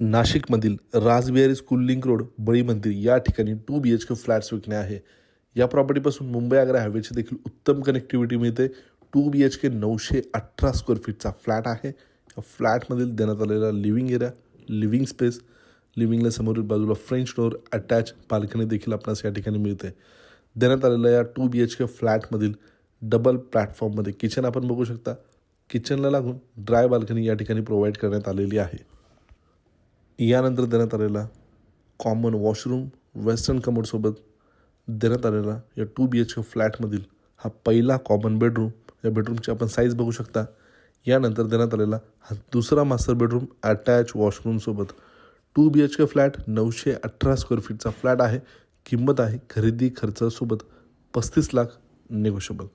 नाशिकमधील Rajbihari school link road बळी मंदिर या ठिकाणी two B H K flats विकणे आहे. या प्रॉपर्टीपासून मुंबई आग्रा हायवेची देखील उत्तम कनेक्टिव्हिटी मिळते. टू बी एच के नऊशे अठरा स्क्वेअर फीटचा फ्लॅट आहे. या फ्लॅटमधील देण्यात आलेला लिव्हिंग एरिया लिव्हिंग स्पेस लिव्हिंगला समोरील बाजूला फ्रेंच डोअर अटॅच बाल्कनी देखील आपणास या ठिकाणी मिळते. देण्यात आलेल्या या टू बी एच के फ्लॅटमधील डबल प्लॅटफॉर्ममध्ये किचन आपण बघू शकता. किचनला लागून ड्राय बाल्कनी या ठिकाणी प्रोव्हाइड करण्यात आलेली आहे. यानंतर देण्यात आलेला कॉमन वॉशरूम वेस्टर्न कमोडसोबत देण्यात आलेला या टू बी एच के फ्लॅटमधील हा पहिला कॉमन बेडरूम या बेडरूमची आपण साईज बघू शकता. यानंतर देण्यात आलेला हा दुसरा master bedroom attach वॉशरूमसोबत two B H K flat नऊशे अठरा स्क्वेअर फीटचा फ्लॅट आहे. किंमत आहे खरेदी खर्चासोबत पस्तीस लाख निगोशिएबल